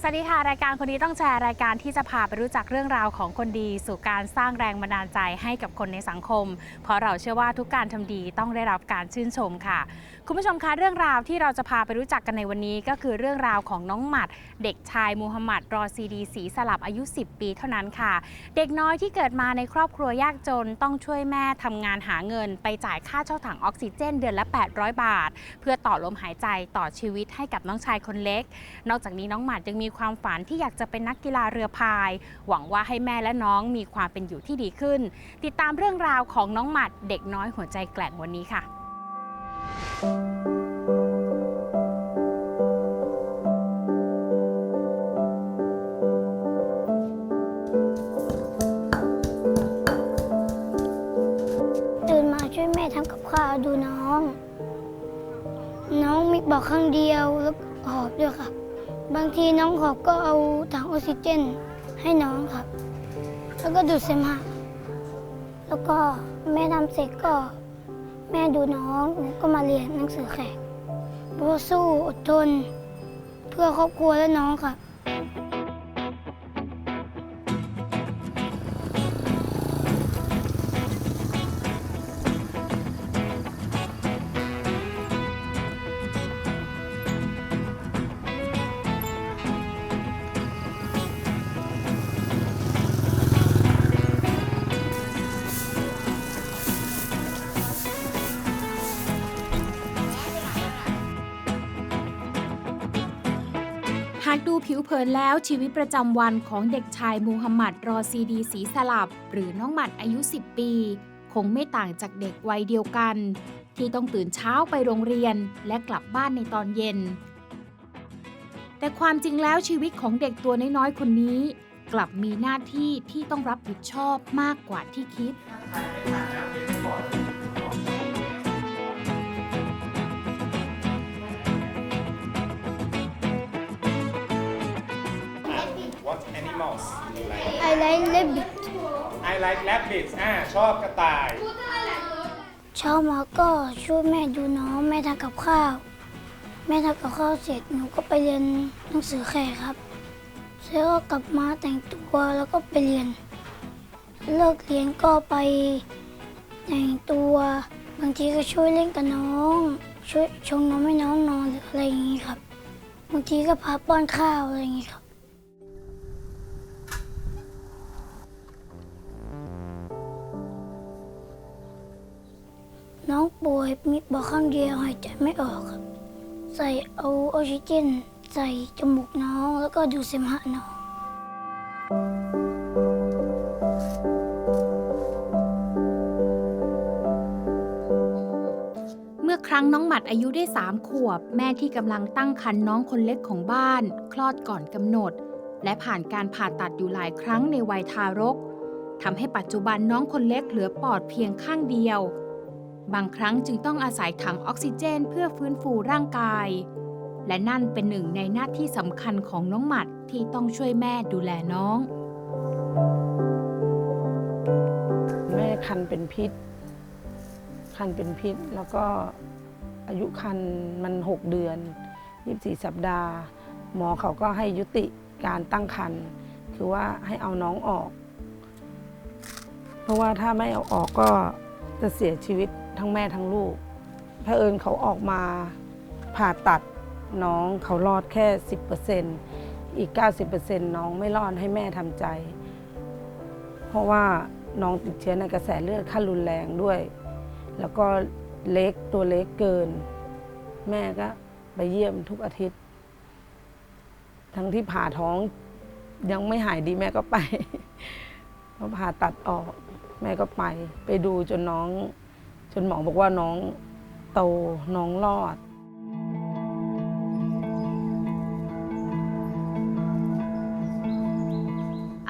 สวัสดีค่ะ รายการคนดีต้องแชร์รายการที่จะพาไปรู้จักเรื่องราวของคนดี สู่การสร้างแรงบันดาลใจให้กับคนในสังคม เพราะเราเชื่อว่าทุกการทำดีต้องได้รับการชื่นชมค่ะ คุณผู้ชมคะเรื่องราวที่เราจะพาไปรู้จักกันในวันนี้ ก็คือเรื่องราวของน้องหมัด เด็กชายมูฮัมหมัดรอซีดีสีสลับอายุ 10 ปีเท่านั้นค่ะ เด็กน้อยที่เกิดมาในครอบครัวยากจนต้องช่วยแม่ทำงานหาเงิน ไปจ่ายค่าเช่าถังออกซิเจนเดือนละ 800 บาท เพื่อต่อลมหายใจต่อชีวิตให้กับน้องชายคนเล็ก นอกจากนี้น้องหมัดยังมีความฝันที่อยากจะเป็นนักกีฬาเรือพาย หวังว่าให้แม่และน้องมีความเป็นอยู่ที่ดีขึ้น ติดตามเรื่องราวของน้องหมัดเด็กน้อยหัวใจแกร่งวันนี้ค่ะ ตื่นมาช่วยแม่ทำกับข้าวดูน้อง น้องมีบอกข้างเดียวแล้วหอบด้วยครับ บางทีน้องขอบก็เอาถังออกซิเจนให้น้องครับ แล้วก็ดูดเสมหะแล้วก็แม่ทำเสร็จก็แม่ดูน้องก็มาเรียนหนังสือแขกเพราะสู้อดทน เพื่อครอบครัวและน้องครับากดูผิวเผินแล้วชีวิตประจำวันของเด็กชายมูฮัมหมัดรอซีดีสีสลับ หรือน้องหมัดอายุ 10 ปี คงไม่ต่างจากเด็กวัยเดียวกัน ที่ต้องตื่นเช้าไปโรงเรียนและกลับบ้านในตอนเย็น แต่ความจริงแล้วชีวิตของเด็กตัวน้อยๆ คนนี้ กลับมีหน้าที่ที่ต้องรับผิดชอบมากกว่าที่คิด like? I like rabbit I like rabbits อ่าชอบกระต่าย เช้ามาก็ช่วยแม่ดูน้องแม่ทำกับข้าว แม่ทำกับข้าวเสร็จหนูก็ไปเรียนหนังสือแขกครับเสร็จก็กลับมาแต่งตัวแล้วก็ไปเรียน เลิกเรียนก็ไปแต่งตัว บางทีก็ช่วยเล่นกับน้อง ช่วยชงนมให้น้องนอนหรืออะไรอย่างนี้ครับ บางทีก็พาป้อนข้าวอะไรอย่างนี้ครับ น้องป่วยมีบอกข้างเดียวหายใจไม่ออกครับ ใส่เอาออกซิเจนใส่จมูกน้องแล้วก็ดูเสมหะน้องเมื่อครั้งน้องหมัดอายุได้3ขวบ แม่ที่กำลังตั้งครรภ์น้องคนเล็กของบ้าน คลอดก่อนกำหนด และผ่านการผ่าตัดอยู่หลายครั้งในวัยทารกทำให้ปัจจุบันน้องคนเล็กเหลือปอดเพียงข้างเดียว บางครั้งจึงต้องอาศัยถังออกซิเจนเพื่อฟื้นฟูร่างกาย และนั่นเป็นหนึ่งในหน้าที่สำคัญของน้องหมัดที่ต้องช่วยแม่ดูแลน้อง แม่คันเป็นพิษ คันเป็นพิษแล้วก็อายุคันมัน 6 เดือน 24 สัปดาห์ หมอเขาก็ให้ยุติการตั้งคันคือว่าให้เอาน้องออก เพราะว่าถ้าไม่เอาออกก็จะเสียชีวิต ทั้งแม่ทั้งลูกเผอิญเขาออกมาผ่าตัดน้องเขารอดแค่ 10%อีก 90%น้องไม่รอดให้แม่ทำใจ เพราะว่าน้องติดเชื้อในกระแสเลือดขั้นรุนแรงด้วย แล้วก็เล็กตัวเล็กเกิน แม่ก็ไปเยี่ยมทุกอาทิตย์ ทั้งที่ผ่าท้องยังไม่หายดีแม่ก็ไปพราะผ่าตัดออก แม่ก็ไป ไปดูจนน้อง จนหมอบอกว่าน้องโตน้องรอด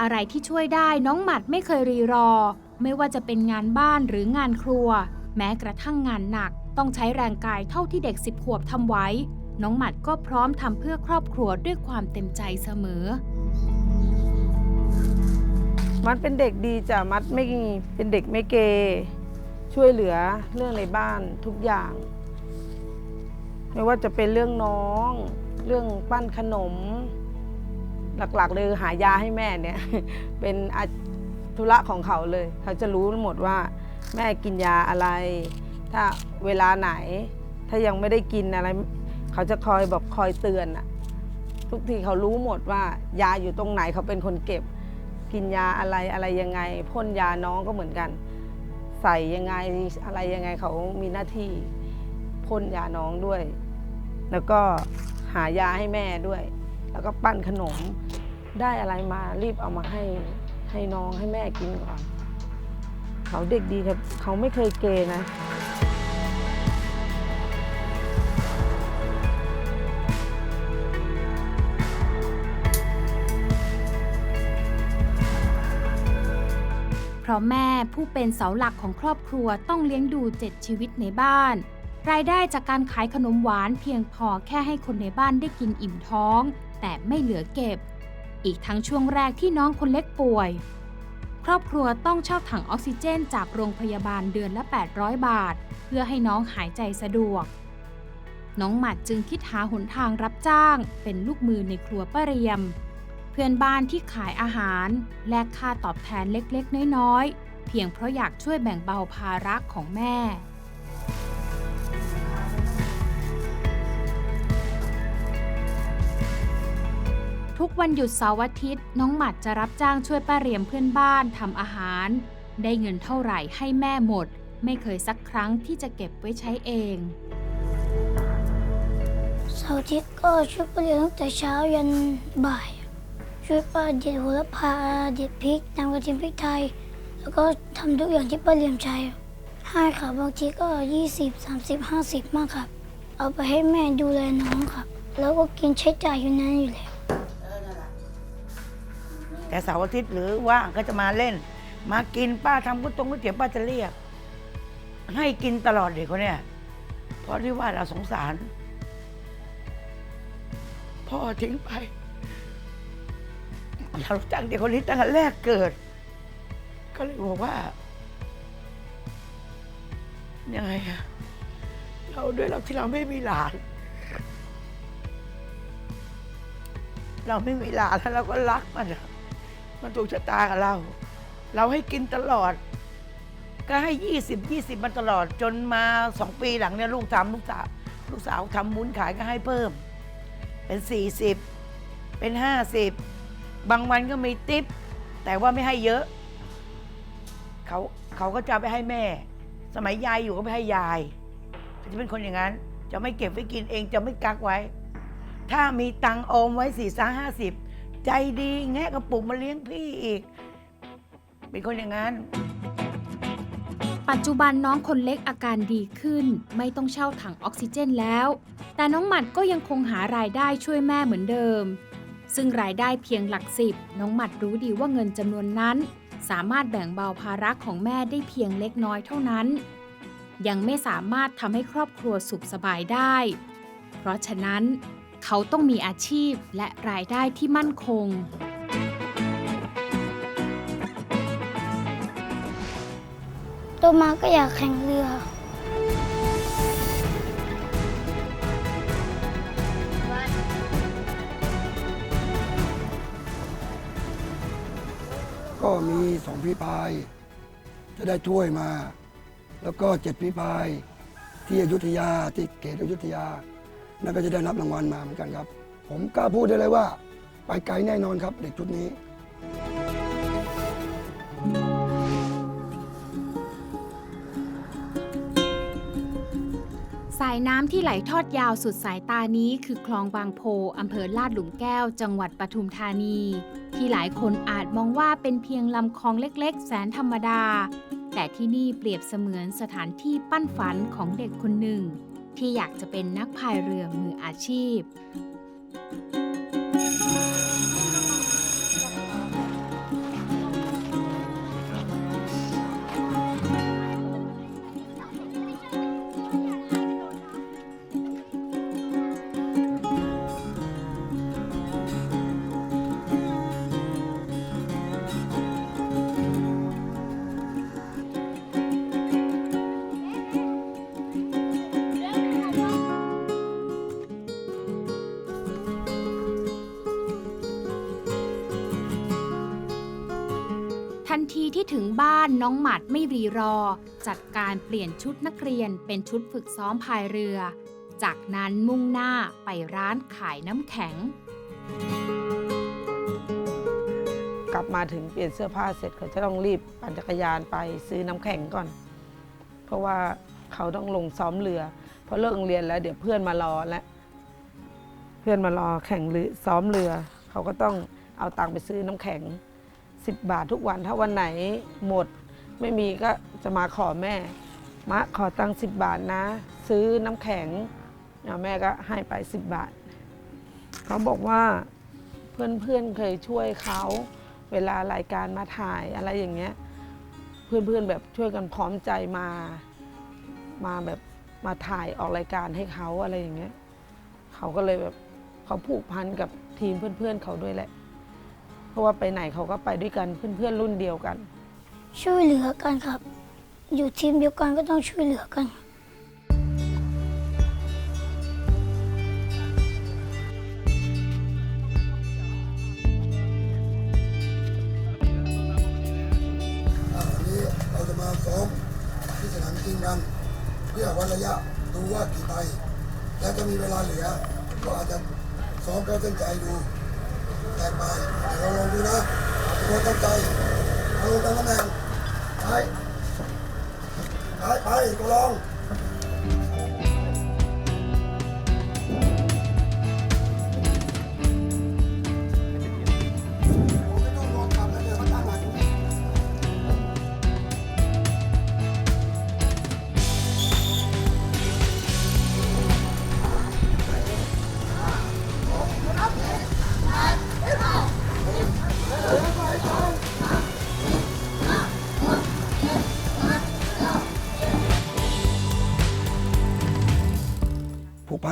อะไรที่ช่วยได้น้องหมัดไม่เคยรีรอ ไม่ว่าจะเป็นงานบ้านหรืองานครัว แม้กระทั่งงานหนัก ต้องใช้แรงกายเท่าที่เด็กสิบขวบทำไว้ น้องหมัดก็พร้อมทำเพื่อครอบครัวด้วยความเต็มใจเสมอมัดเป็นเด็กดีจ้ะมัดไม่เป็นเด็กไม่เก ช่วยเหลือเรื่องในบ้านทุกอย่าง ไม่ว่าจะเป็นเรื่องน้อง เรื่องปั้นขนม หลักๆ เลยหายาให้แม่เนี่ย เป็นธุระของเขาเลย เขาจะรู้หมดว่า แม่กินยาอะไร ถ้าเวลาไหน ถ้ายังไม่ได้กินอะไร เขาจะคอยแบบคอยเตือนอะทุกทีเขารู้หมดว่ายาอยู่ตรงไหนเขาเป็นคนเก็บ กินยาอะไรอะไรยังไง พ่นยาน้องก็เหมือนกัน ใส่ยังไงอะไรยังไงเขามีหน้าที่พ่นยาน้องด้วย แล้วก็หายาให้แม่ด้วย แล้วก็ปั้นขนมได้อะไรมารีบเอามาให้ให้น้องให้แม่กินก่อน เขาเด็กดีครับ เขาไม่เคยเกนะ ราะแม่ผู้เป็นเสาหลักของครอบครัวต้องเลี้ยงดูเจ็ดชีวิตในบ้าน รายได้จากการขายขนมหวานเพียงพอแค่ให้คนในบ้านได้กินอิ่มท้อง แต่ไม่เหลือเก็บ อีกทั้งช่วงแรกที่น้องคนเล็กป่วย ครอบครัวต้องเช่าถังออกซิเจนจากโรงพยาบาลเดือนละ 800 บาท เพื่อให้น้องหายใจสะดวก น้องหมัดจึงคิดหาหนทางรับจ้าง เป็นลูกมือในครัวป้าเรียม พื่อนบ้านที่ขายอาหาร แลกค่าตอบแทนเล็กๆ น้อยๆ เพียงเพราะอยากช่วยแบ่งเบาภาระของแม่ ทุกวันหยุดเสาร์อาทิตย์ น้องหมัดจะรับจ้างช่วยป้าเรียมเพื่อนบ้านทำอาหาร ได้เงินเท่าไหร่ให้แม่หมด ไม่เคยสักครั้งที่จะเก็บไว้ใช้เองเสาร์อาทิตย์ก็ช่วยป้าเรียนตั้งแต่เช้ายันบ่าย ช่วยป้าเด็ดโหระพาเด็ดพริกนำกระเทียมพริกไทย แล้วก็ทำทุกอย่างที่ป้าเรียมใช้ให้ค่ะบางทีก็ 20 30 50 มากครับ เอาไปให้แม่ดูแลน้องครับ แล้วก็กินใช้จ่ายอยู่นั้นอยู่แล้ว แต่เสาร์อาทิตย์หรือว่างก็จะมาเล่น มากินป้าทำก๋วยตงก๋วยเตี๋ยวป้าจะเรียก ให้กินตลอดเด็กคนเนี้ยเพราะที่ว่าเราสงสาร พ่อทิ้งไป เรารู้จักเด็กคนนี้ตั้งแต่แรกเกิด ก็เลยบอกว่ายังไงอะเราด้วยเราที่เราไม่มีหลาน เราไม่มีหลานแล้วเราก็รักมันอะมันถูกชะตากับเรา เราให้กินตลอด ก็ให้ยี่สิบยี่สิบมาตลอด จนมาสองปีหลังเนี่ยลูกทำลูกสาวลูกสาวทำมุ้นขายก็ให้เพิ่ม เป็นสี่สิบเป็นห้าสิบ บางวันก็มีติปแต่ว่าไม่ให้เยอะ เขาเขาก็จะไปให้แม่ สมัยยายอยู่ก็ไปให้ยายเขาจะเป็นคนอย่างนั้น จะไม่เก็บไว้กินเองจะไม่กักไว้ ถ้ามีตังค์ออมไว้สี่สาห้าสิบใจดีแงะกระปุกมาเลี้ยงพี่อีก เป็นคนอย่างนั้น ปัจจุบันน้องคนเล็กอาการดีขึ้น ไม่ต้องเช่าถังออกซิเจนแล้ว แต่น้องหมัดก็ยังคงหารายได้ช่วยแม่เหมือนเดิม ซึ่งรายได้เพียงหลักสิบ น้องหมัดรู้ดีว่าเงินจำนวนนั้น สามารถแบ่งเบาภาระของแม่ได้เพียงเล็กน้อยเท่านั้น ยังไม่สามารถทำให้ครอบครัวสุขสบายได้ เพราะฉะนั้น เขาต้องมีอาชีพและรายได้ที่มั่นคง โตมาก็อยากแข่งเรือ ก็มีสองพี่พาย จะได้ถ้วยมา แล้วก็เจ็ดพี่พายที่อยุธยาที่เขตอยุธยา นั่นก็จะได้รับรางวัลมาเหมือนกันครับ ผมกล้าพูดได้เลยว่า ไปไกลแน่นอนครับเด็กชุดนี้ายน้ำที่ไหลทอดยาวสุดสายตานี้คือคลองบางโพอำเภอลาดหลุมแก้ว จังหวัดปทุมธานี ที่หลายคนอาจมองว่าเป็นเพียงลำคลองเล็กๆ แสนธรรมดา แต่ที่นี่เปรียบเสมือนสถานที่ปั้นฝันของเด็กคนหนึ่ง ที่อยากจะเป็นนักพายเรือมืออาชีพ บ้านน้องหมัดไม่รีรอ จัดการเปลี่ยนชุดนักเรียนเป็นชุดฝึกซ้อมพายเรือ จากนั้นมุ่งหน้าไปร้านขายน้ำแข็ง กลับมาถึงเปลี่ยนเสื้อผ้าเสร็จเขาจะต้องรีบปั่นจักรยานไปซื้อน้ำแข็งก่อน เพราะว่าเขาต้องลงซ้อมเรือพอเลิกเรียนแล้วเดี๋ยวเพื่อนมารอแล้วเพื่อนมารอแข่งเรือซ้อมเรือ เขาก็ต้องเอาตังค์ไปซื้อน้ำแข็ง 10 บาททุกวันถ้าวันไหนหมด ไม่มีก็จะมาขอแม่ มะขอตังค์สิบาทนะ ซื้อน้ำแข็งแม่ก็ให้ไป 10 บาท เขาบอกว่าเพื่อนๆเคยช่วยเขาเวลารายการมาถ่ายอะไรอย่างเงี้ย เพื่อนๆแบบช่วยกันพร้อมใจมา มาแบบมาถ่ายออกรายการให้เขาอะไรอย่างเงี้ย เขาก็เลยแบบเขาผูกพันกับทีมเพื่อนๆเขาด้วยแหละ ราะว่าไปไหนเขาก็ไปด้วยกันเพื่อนๆรุ่นเดียวกัน ช่วยเหลือกันครับ อยู่ทีมเดียวกันก็ต้องช่วยเหลือกันอ่าวันนี้เราจะมาซ้อมที่สนามจริงกัน เพื่อวัดระยะดูว่ากี่ใบแล้วถ้ามีเวลาเหลือ ก็อาจจะซ้อมเข้าเส้นใจดู แตกไปเดี๋ยวเราลองดูนะทุกคนตั้งใจเอาลงตามตำแหน่งไปไปไปก็ลอง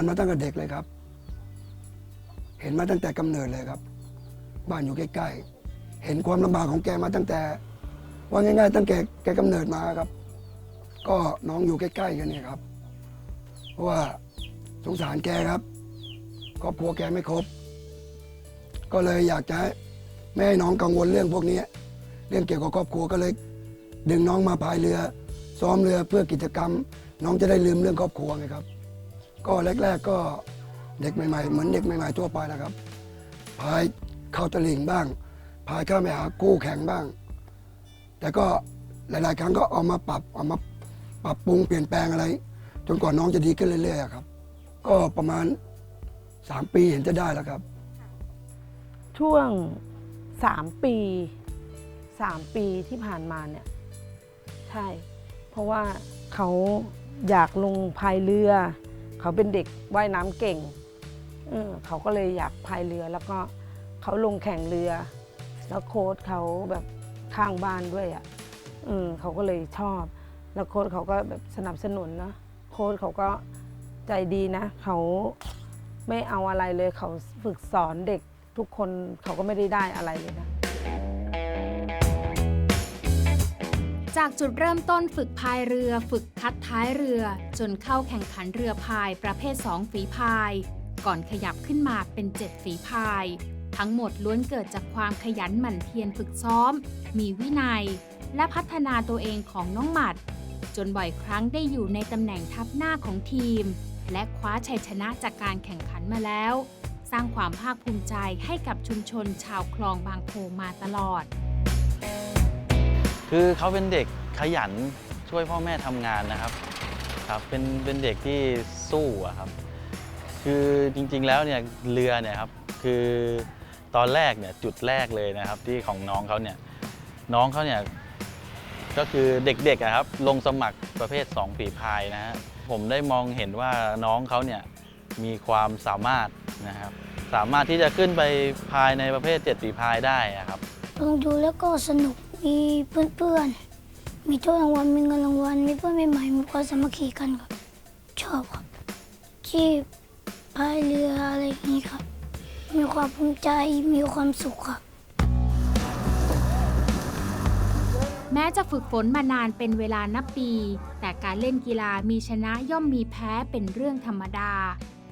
มาตั้งแต่เด็กเลยครับ เห็นมาตั้งแต่กำเนิดเลยครับ บ้านอยู่ใกล้ๆ เห็นความลำบากของแกมาตั้งแต่ ว่าง่าย ๆ ตั้งแต่แกกำเนิดมาครับ ก็น้องอยู่ใกล้ๆกันเนี่ยครับ เพราะว่าสงสารแกครับครอบครัวแกไม่ครบ ก็เลยอยากจะไม่ให้น้องกังวลเรื่องพวกนี้ เรื่องเกี่ยวกับครอบครัวก็เลย ดึงน้องมาพายเรือ ซ้อมเรือเพื่อกิจกรรม น้องจะได้ลืมเรื่องครอบครัวไงครับ ก็แรก ๆ ก็เด็กใหม่ๆเหมือนเด็กใหม่ๆทั่วไปนะครับ พายเข้าตะลิงบ้าง พายเข้าไปหากู้แข่งบ้าง แต่ก็หลาย ๆ ครั้งก็เอามาปรับเอามาปรับปรุงเปลี่ยนแปลงอะไร จนกว่าน้องจะดีขึ้นเรื่อยๆครับ ก็ประมาณ 3 ปีเห็นจะได้แล้วครับ ช่วงสามปีสามปีที่ผ่านมาเนี่ย ใช่ เพราะว่าเขาอยากลงพายเรือ เขาเป็นเด็กว่ายน้ำเก่งเเขาก็เลยอยากพายเรือแล้วก็เขาลงแข่งเรือ แล้วโค้ชเขาแบบข้างบ้านด้วยอะ่ะเขาก็เลยชอบ แล้วโค้ชเขาก็แบบสนับสนุนเนาะโค้ชเขาก็ใจดีนะ เขาไม่เอาอะไรเลยเขาฝึกสอนเด็กทุกคนเขาก็ไม่ได้ได้อะไรเลยนะ จากจุดเริ่มต้นฝึกพายเรือ ฝึกคัดท้ายเรือ จนเข้าแข่งขันเรือพายประเภท 2 ฝีพาย ก่อนขยับขึ้นมาเป็น 7 ฝีพาย ทั้งหมดล้วนเกิดจากความขยันหมั่นเพียรฝึกซ้อม มีวินัย และพัฒนาตัวเองของน้องหมัด จนบ่อยครั้งได้อยู่ในตำแหน่งทัพหน้าของทีม และคว้าชัยชนะจากการแข่งขันมาแล้ว สร้างความภาคภูมิใจให้กับชุมชนชาวคลองบางโพมาตลอด คือเขาเป็นเด็กขยันช่วยพ่อแม่ทำงานนะครับครับเป็นเป็นเด็กที่สู้อะครับ คือจริงๆแล้วเนี่ยเรือเนี่ยครับคือตอนแรกเนี่ยจุดแรกเลยนะครับที่ของน้องเขาเนี่ยน้องเขาเนี่ยก็คือเด็กๆอะครับลงสมัครประเภท 2 ฝีพายนะฮะผมได้มองเห็นว่าน้องเขาเนี่ยมีความสามารถนะครับสามารถที่จะขึ้นไปพายในประเภท 7 ฝีพายได้อะครับลองดูแล้วก็สนุก มีเพื่อนๆ มีถ้วยรางวัล มีเงินรางวัล มีเพื่อนใหม่ๆ มีความสามัคคีกันครับ ชอบครับที่พายเรืออะไรอย่างนี้ครับ มีความภูมิใจ มีความสุขครับ แม้จะฝึกฝนมานานเป็นเวลานับปี แต่การเล่นกีฬามีชนะย่อมมีแพ้เป็นเรื่องธรรมดา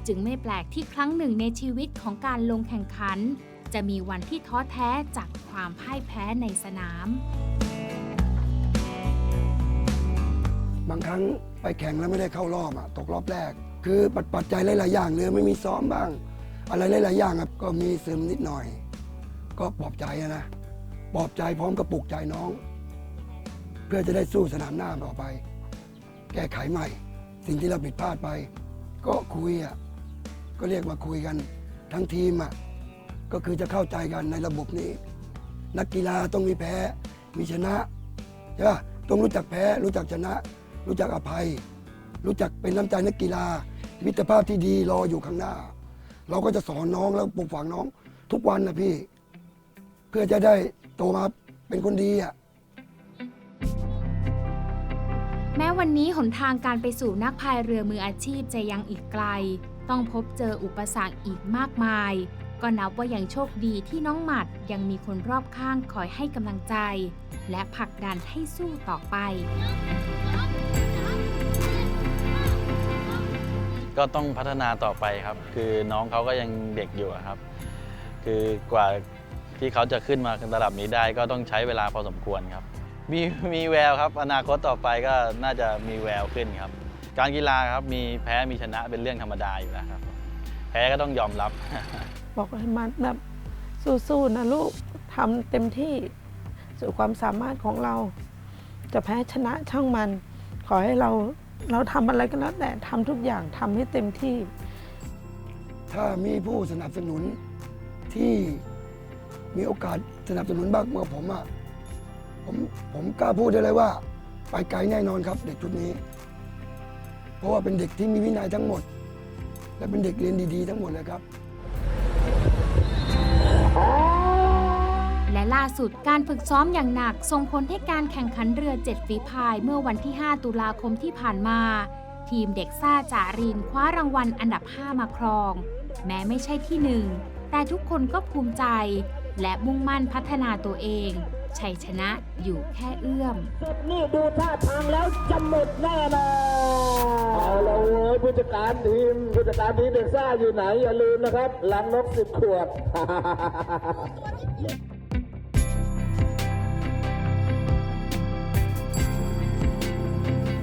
จึงไม่แปลกที่ครั้งหนึ่งในชีวิตของการลงแข่งขัน จะมีวันที่ท้อแท้จากความพ่ายแพ้ในสนาม บางครั้งไปแข่งแล้วไม่ได้เข้ารอบอะตกรอบแรก คือปัจปัจจัยหลายๆอย่างเลยไม่มีซ้อมบ้าง อะไรหลายๆอย่างครับก็มีซึมนิดหน่อย ก็ปลอบใจอะนะปลอบใจพร้อมกับปลุกใจน้อง เพื่อจะได้สู้สนามหน้าต่อไป แก้ไขใหม่ สิ่งที่เราผิดพลาดไป ก็คุยอะก็เรียกมาคุยกันทั้งทีมอะ ก็คือจะเข้าใจกันในระบบนี้ นักกีฬาต้องมีแพ้ มีชนะใช่ปะต้องรู้จักแพ้ รู้จักชนะ รู้จักอภัย รู้จักเป็นน้ำใจนักกีฬามิตรภาพที่ดีรออยู่ข้างหน้า เราก็จะสอนน้องแล้วปลูกฝังน้อง ทุกวันนะพี่ เพื่อจะได้โตมาเป็นคนดีอะแม้วันนี้หนทางการไปสู่นักพายเรือมืออาชีพจะยังอีกไกล ต้องพบเจออุปสรรคอีกมากมาย ก็นับว่ายังโชคดีที่น้องหมัดยังมีคนรอบข้างคอยให้กำลังใจ และผลักดันให้สู้ต่อไป ก็ต้องพัฒนาต่อไปครับ คือน้องเขาก็ยังเด็กอยู่อะครับ คือกว่าที่เขาจะขึ้นมาระดับนี้ได้ก็ต้องใช้เวลาพอสมควรครับ มีมีแววครับ อนาคตต่อไปก็น่าจะมีแววขึ้นครับ การกีฬาครับมีแพ้มีชนะเป็นเรื่องธรรมดาอยู่แล้วครับ แพ้ก็ต้องยอมรับ บอกให้มันแบบสู้ๆนะลูกทำเต็มที่สุดความสามารถของเรา จะแพ้ชนะช่างมัน ขอให้เราเราทำอะไรก็แล้วแต่ทำทุกอย่างทำให้เต็มที่ ถ้ามีผู้สนับสนุนที่มีโอกาสสนับสนุนบ้างเมื่อผมอะผมผมกล้าพูดได้เลยว่า ไปไกลแน่นอนครับ เด็กชุดนี้ เพราะว่าเป็นเด็กที่มีวินัยทั้งหมด และเป็นเด็กเรียนดี ๆ ทั้งหมดเลยครับ และล่าสุดการฝึกซ้อมอย่างหนักส่งผลให้การแข่งขันเรือเจ็ดฝีพายเมื่อวันที่ 5 ตุลาคมที่ผ่านมา ทีมเด็กซ่าจารินคว้ารางวัลอันดับ 5 มาครอง แม้ไม่ใช่ที่หนึ่งแต่ทุกคนก็ภูมิใจ และมุ่งมั่นพัฒนาตัวเอง ชัยชนะอยู่แค่เอื้อมนี่ดูท่าทางแล้วจะหมดแน่นอนเอาละเว้ยผู้จัดการทีมผู้จัดการทีมเด็กซ่าอยู่ไหนอย่าลืมนะครับลังนกสิบขวด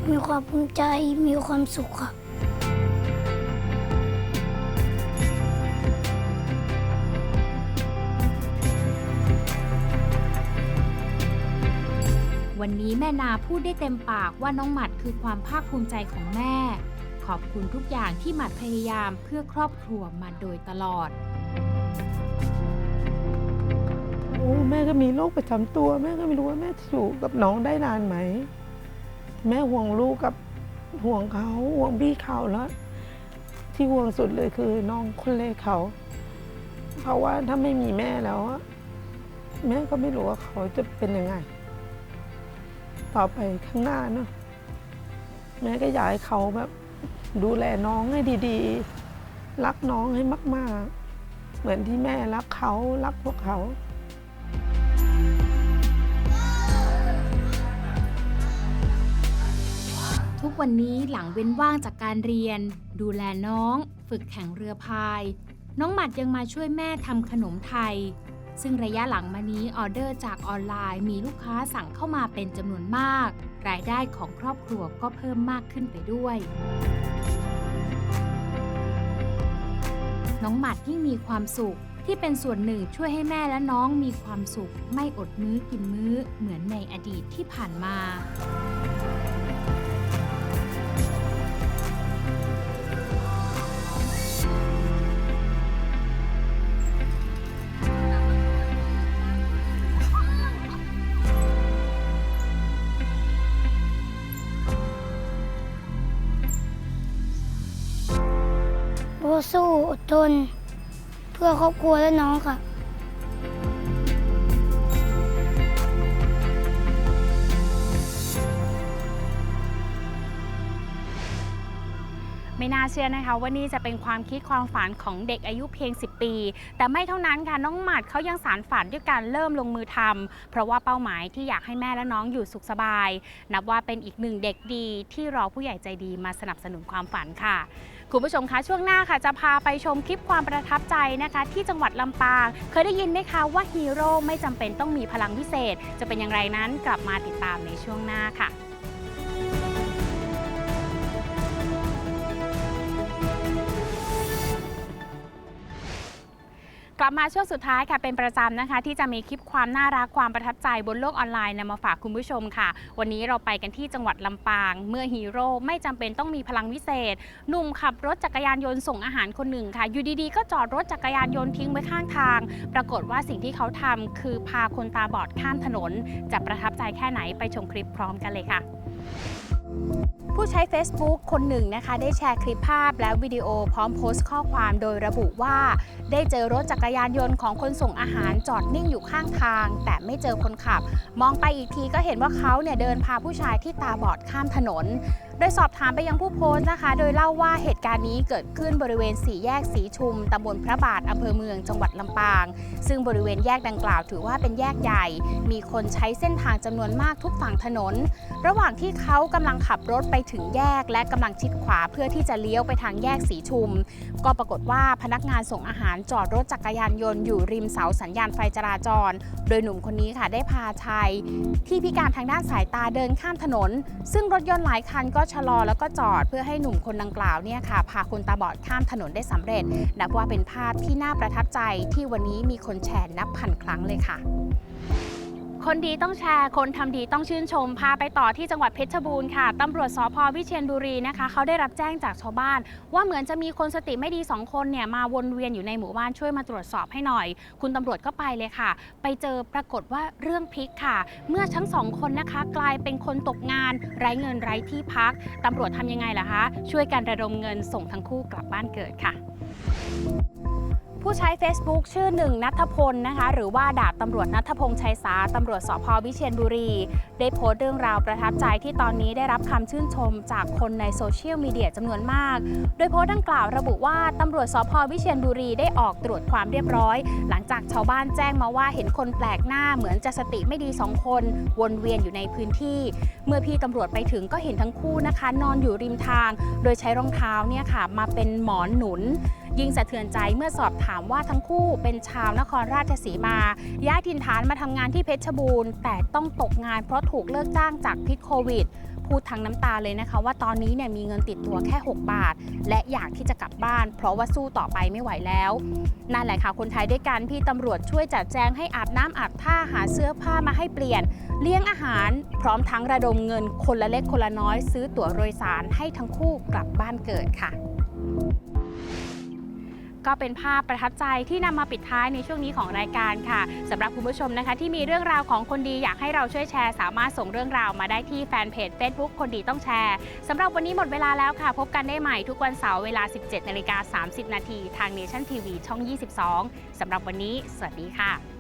มีความภูมิใจมีความสุขครับ วันนี้แม่นาพูดได้เต็มปากว่าน้องหมัดคือความภาคภูมิใจของแม่ ขอบคุณทุกอย่างที่หมัดพยายามเพื่อครอบครัวมาโดยตลอด โอ้แม่ก็มีโรคประจำตัว แม่ก็ไม่รู้ว่าแม่จะอยู่กับน้องได้นานไหม แม่ห่วงลูกกับห่วงเขาห่วงพี่เขาแล้ว ที่ห่วงสุดเลยคือน้องคนเล็กเขา เพราะว่าถ้าไม่มีแม่แล้วอะแม่ก็ไม่รู้ว่าเขาจะเป็นยังไง ต่อไปข้างหน้าเนาะแม่ก็อยากให้เขาแบบ ดูแลน้องให้ดีๆ รักน้องให้มาก ๆ เหมือนที่แม่รักเขารักพวกเขาทุกวันนี้หลังเว้นว่างจากการเรียน ดูแลน้อง ฝึกแข่งเรือพาย น้องหมัดยังมาช่วยแม่ทำขนมไทย ซึ่งระยะหลังมานี้ออเดอร์จากออนไลน์มีลูกค้าสั่งเข้ามาเป็นจำนวนมาก รายได้ของครอบครัวก็เพิ่มมากขึ้นไปด้วย น้องหมัดยิ่งมีความสุขที่เป็นส่วนหนึ่งช่วยให้แม่และน้องมีความสุข ไม่อดมื้อกินมื้อเหมือนในอดีตที่ผ่านมา ทน เพื่อครอบครัวและน้องค่ะ ไม่น่าเชื่อนะคะว่านี่จะเป็นความคิดความฝันของเด็กอายุเพียง 10 ปี แต่ไม่เท่านั้นค่ะน้องหมัดเขายังสารฝันด้วยการเริ่มลงมือทำเพราะว่าเป้าหมายที่อยากให้แม่และน้องอยู่สุขสบาย นับว่าเป็นอีกหนึ่งเด็กดีที่รอผู้ใหญ่ใจดีมาสนับสนุนความฝันค่ะ คุณผู้ชมคะช่วงหน้าค่ะจะพาไปชมคลิปความประทับใจนะคะ ที่จังหวัดลำปาง เคยได้ยินไหมคะว่าฮีโร่ไม่จำเป็นต้องมีพลังวิเศษ จะเป็นอย่างไรนั้นกลับมาติดตามในช่วงหน้าค่ะ กลับมาช่วงสุดท้ายค่ะเป็นประจำนะคะ ที่จะมีคลิปความน่ารักความประทับใจบนโลกออนไลน์นำมาฝากคุณผู้ชมค่ะ วันนี้เราไปกันที่จังหวัดลำปาง เมื่อฮีโร่ไม่จำเป็นต้องมีพลังวิเศษหนุ่มขับรถจักรยานยนต์ส่งอาหารคนหนึ่งค่ะ อยู่ดีๆ ก็จอดรถจักรยานยนต์ทิ้งไว้ข้างทาง ปรากฏว่าสิ่งที่เขาทำคือพาคนตาบอดข้ามถนน จะประทับใจแค่ไหนไปชมคลิปพร้อมกันเลยค่ะ ผู้ใช้ Facebook คนหนึ่งนะคะได้แชร์คลิปภาพและวิดีโอพร้อมโพสต์ข้อความโดยระบุว่า ได้เจอรถจักรยานยนต์ของคนส่งอาหารจอดนิ่งอยู่ข้างทาง แต่ไม่เจอคนขับ มองไปอีกทีก็เห็นว่าเขาเนี่ยเดินพาผู้ชายที่ตาบอดข้ามถนน ดยสอบถามไปยังผู้โพสต์นะคะ โดยเล่าว่าเหตุการณ์นี้เกิดขึ้นบริเวณสี่แยกสีชุมตำบลพระบาทอำเภอเมืองจังหวัดลำปาง ซึ่งบริเวณแยกดังกล่าวถือว่าเป็นแยกใหญ่ มีคนใช้เส้นทางจำนวนมากทุกฝั่งถนน ระหว่างที่เขากำลังขับรถไปถึงแยก และกำลังชิดขวาเพื่อที่จะเลี้ยวไปทางแยกสีชุม ก็ปรากฏว่าพนักงานส่งอาหารจอดรถจักรยานยนต์อยู่ริมเสาสัญญาณไฟจราจร โดยหนุ่มคนนี้ค่ะได้พาชายที่พิการทางด้านสายตาเดินข้ามถนน ซึ่งรถยนต์หลายคันก็ชะลอแล้วก็จอดเพื่อให้หนุ่มคนดังกล่าวเนี่ยค่ะพาคนตาบอดข้ามถนนได้สำเร็จ นับว่าเป็นภาพที่น่าประทับใจที่วันนี้มีคนแชร์นับพันครั้งเลยค่ะ คนดีต้องแชร์ คนทำดีต้องชื่นชม พาไปต่อที่จังหวัดเพชรบูรณ์ค่ะตำรวจสพวิเชียรบุรีนะคะ เขาได้รับแจ้งจากชาวบ้าน ว่าเหมือนจะมีคนสติไม่ดีสองคนเนี่ยมาวนเวียนอยู่ในหมู่บ้านช่วยมาตรวจสอบให้หน่อย คุณตำรวจก็ไปเลยค่ะ ไปเจอปรากฏว่าเรื่องพลิกค่ะ เมื่อทั้งสองคนนะคะ กลายเป็นคนตกงาน ไร้เงินไร้ที่พักตำรวจทำยังไงล่ะคะ ช่วยกันระดมเงินส่งทั้งคู่กลับบ้านเกิดค่ะ ผู้ใช้ Facebook ชื่อหนึ่งนัทพลนะคะ หรือว่าดาบตำรวจนัทพงษ์ชัยสาตำรวจสพวิเชียรบุรี ได้โพสต์เรื่องราวประทับใจที่ตอนนี้ได้รับคำชื่นชมจากคนในโซเชียลมีเดียจำนวนมาก โดยโพสต์ดังกล่าวระบุว่าตำรวจสพวิเชียรบุรีได้ออกตรวจความเรียบร้อย หลังจากชาวบ้านแจ้งมาว่าเห็นคนแปลกหน้าเหมือนจะสติไม่ดีสองคน วนเวียนอยู่ในพื้นที่ เมื่อพี่ตำรวจไปถึงก็เห็นทั้งคู่นะคะ นอนอยู่ริมทาง โดยใช้รองเท้าเนี่ยค่ะมาเป็นหมอนหนุน ยิ่งสะเทือนใจเมื่อสอบถามว่าทั้งคู่เป็นชาวนครราชสีมา ย้ายถิ่นฐานมาทำงานที่เพชรบูรณ์ แต่ต้องตกงานเพราะถูกเลิกจ้างจากพิษโควิดพูดทั้งน้ำตาเลยนะคะว่าตอนนี้เนี่ยมีเงินติดตัวแค่ 6 บาท และอยากที่จะกลับบ้าน เพราะว่าสู้ต่อไปไม่ไหวแล้ว นั่นแหละค่ะคนไทยด้วยกันพี่ตำรวจช่วยจัดแจงให้อาบน้ำอาบท่าหาเสื้อผ้ามาให้เปลี่ยน เลี้ยงอาหาร พร้อมทั้งระดมเงินคนละเล็กคนละน้อย ซื้อตั๋วโดยสารให้ทั้งคู่กลับบ้านเกิดค่ะ ก็เป็นภาพประทับใจที่นำมาปิดท้ายในช่วงนี้ของรายการค่ะสำหรับคุณผู้ชมนะคะ ที่มีเรื่องราวของคนดีอยากให้เราช่วยแชร์ สามารถส่งเรื่องราวมาได้ที่แฟนเพจ Facebook คนดีต้องแชร์สำหรับวันนี้หมดเวลาแล้วค่ะ พบกันได้ใหม่ทุกวันเสาร์เวลา 17นาฬิกา30 นาทีทางเนชั่นทีวีช่อง 22สำหรับวันนี้ สวัสดีค่ะ